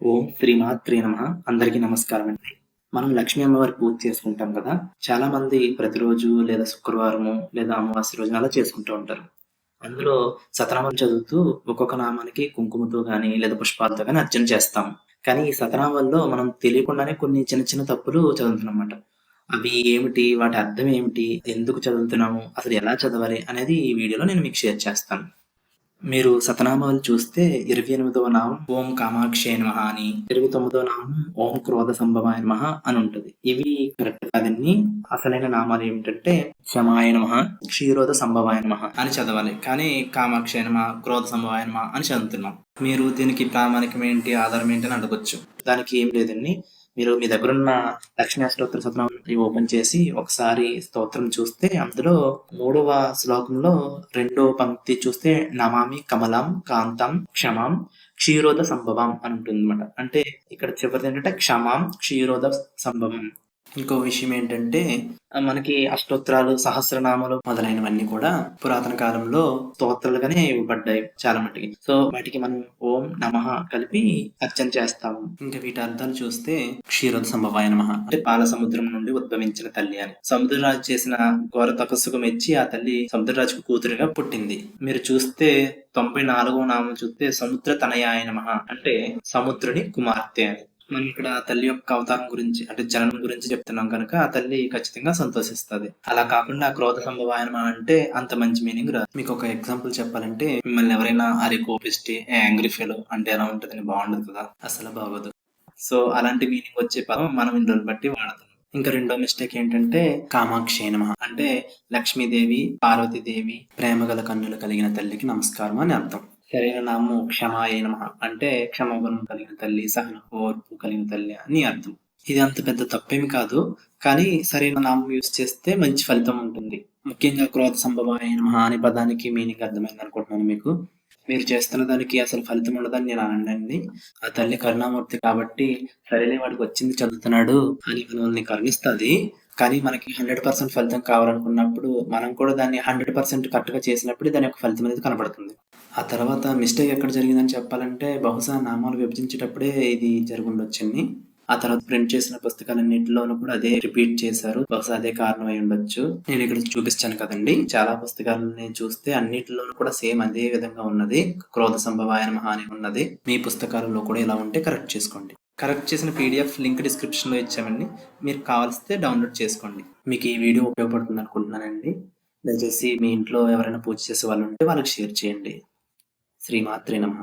ఓం శ్రీమాత్రే నమ. అందరికీ నమస్కారం అండి. మనం లక్ష్మీ అమ్మవారి పూజ చేసుకుంటాం కదా. చాలా మంది ప్రతిరోజు లేదా శుక్రవారము లేదా అమావాస్య రోజున అలా చేసుకుంటూ ఉంటారు. అందులో సతనామాలు చదువుతూ ఒక్కొక్క నామానికి కుంకుమతో కానీ లేదా పుష్పాలతో కానీ అర్చన చేస్తాం. కానీ ఈ సతనామాల్లో మనం తెలియకుండానే కొన్ని చిన్న చిన్న తప్పులు చదువుతున్నమాట అవి ఏమిటి? వాటి అర్థం ఏమిటి? ఎందుకు చదువుతున్నాము? అసలు ఎలా చదవాలి? అనేది ఈ వీడియోలో నేను మీకు షేర్ చేస్తాను. మీరు సతనామాలు చూస్తే ఇరవై ఎనిమిదవ నామం ఓం కామాక్షే నమ అని ఇరవై తొమ్మిదవ నామం ఓం క్రోధ సంభవాయ నమ అని ఉంటుంది. ఇవి కరెక్ట్ కాదండి. అసలైన నామాలు ఏమిటంటే క్షమాయ నమ క్షీరోధ సంభవాయ నమ అని చదవాలి. కానీ కామాక్షయ నమ క్రోధ సంభవాయ నమ అని చదువుతున్నాం. మీరు దీనికి ప్రామాణికం ఏంటి ఆధారం ఏంటి అని అడగొచ్చు. దానికి ఏం లేదండి. మీరు మీ దగ్గర ఉన్న లక్ష్మీ అష్టోత్తర శతనం ఓపెన్ చేసి ఒకసారి స్తోత్రం చూస్తే అందులో మూడవ శ్లోకంలో రెండో పంక్తి చూస్తే నమామి కమలం కాంతం క్షమాం క్షీరోధ సంభవం అని ఉంటుంది అనమాట అంటే ఇక్కడ చివరిది ఏంటంటే క్షమాం క్షీరోధ సంభవం. ఇంకో విషయం ఏంటంటే మనకి అష్టోత్తరాలు సహస్రనామాలు మొదలైనవన్నీ కూడా పురాతన కాలంలో స్తోత్రాలుగానే ఇవ్వబడ్డాయి చాలా మటుకి. సో వాటికి మనం ఓం నమ కలిపి అర్చన చేస్తాము. ఇంకా వీటి అర్థాలు చూస్తే క్షీరోద సంభవాయ నమ అంటే పాల సముద్రం నుండి ఉద్భవించిన తల్లి అని. సముద్రరాజు చేసిన ఘోర తపస్సుకు మెచ్చి ఆ తల్లి సముద్రరాజుకు కూతురుగా పుట్టింది. మీరు చూస్తే తొంభై నాలుగో నామం చూస్తే సముద్ర తనయాయ నమ అంటే సముద్రుని కుమార్తె అని. మనం ఇక్కడ తల్లి యొక్క అవతారం గురించి అంటే జననం గురించి చెప్తున్నాం కనుక ఆ తల్లి ఖచ్చితంగా సంతోషిస్తుంది. అలా కాకుండా క్రోధ సంభవాయనం అంటే అంత మంచి మీనింగ్ రాదు. మీకు ఒక ఎగ్జాంపుల్ చెప్పాలంటే మిమ్మల్ని ఎవరైనా అరే కోపిస్టి యాంగ్రీ ఫెలో అంటే ఎలా ఉంటుందని బాగుండదు కదా? అసలు బాగోదు. సో అలాంటి మీనింగ్ వచ్చే పదం మనం ఇందులో బట్టి వాడతాం. ఇంకా రెండో మిస్టేక్ ఏంటంటే కామాక్షి నమ. అంటే లక్ష్మీదేవి పార్వతీదేవి ప్రేమ గల కన్నులు కలిగిన తల్లికి నమస్కారం అని అర్థం. సరైన నామం క్షమాయ నమ. అంటే క్షమాగుణం కలిగిన తల్లి సహన ఓర్పు కలిగిన తల్లి అని అర్థం. ఇది అంత పెద్ద తప్పేమి కాదు కానీ సరైన నామం యూజ్ చేస్తే మంచి ఫలితం ఉంటుంది. ముఖ్యంగా క్రోధ సంభవమైన మహా అనే పదానికి మీనింగ్ అర్థమైంది అనుకుంటున్నాను మీకు. మీరు చేస్తున్న దానికి అసలు ఫలితం ఉండదని నేను అనండి ఆ తల్లి కరుణామూర్తి కాబట్టి సరేలే వాడికి వచ్చింది చదువుతున్నాడు అని మనల్ని కరుణిస్తుంది. కానీ మనకి హండ్రెడ్ పర్సెంట్ ఫలితం కావాలనుకున్నప్పుడు మనం కూడా దాన్ని హండ్రెడ్ పర్సెంట్ కరెక్ట్గా చేసినప్పుడు దాని యొక్క ఫలితం అనేది కనబడుతుంది ఆ తర్వాత మిస్టేక్ ఎక్కడ జరిగిందని చెప్పాలంటే బహుశా నామాలు విభజించేటప్పుడే ఇది జరుగుండొచ్చండి ఆ తర్వాత ప్రింట్ చేసిన పుస్తకాలన్నింటిలోనూ కూడా అదే రిపీట్ చేశారు. బహుశా అదే కారణం అయి ఉండొచ్చు. నేను ఇక్కడ చూపిస్తాను కదండి. చాలా పుస్తకాలని చూస్తే అన్నిటిలోనూ కూడా సేమ్ అదే విధంగా ఉన్నది. క్రోధ సంభవాయన మహాని ఉన్నది. మీ పుస్తకాలలో కూడా ఇలా ఉంటే కరెక్ట్ చేసుకోండి. కరెక్ట్ చేసిన పీడిఎఫ్ లింక్ డిస్క్రిప్షన్లో ఇచ్చామండి. మీరు కావాల్సితే డౌన్లోడ్ చేసుకోండి. మీకు ఈ వీడియో ఉపయోగపడుతుంది అనుకుంటున్నానండి దయచేసి మీ ఇంట్లో ఎవరైనా పూజ చేసే వాళ్ళు ఉంటే వాళ్ళకి షేర్ చేయండి. శ్రీమాత్రి నమ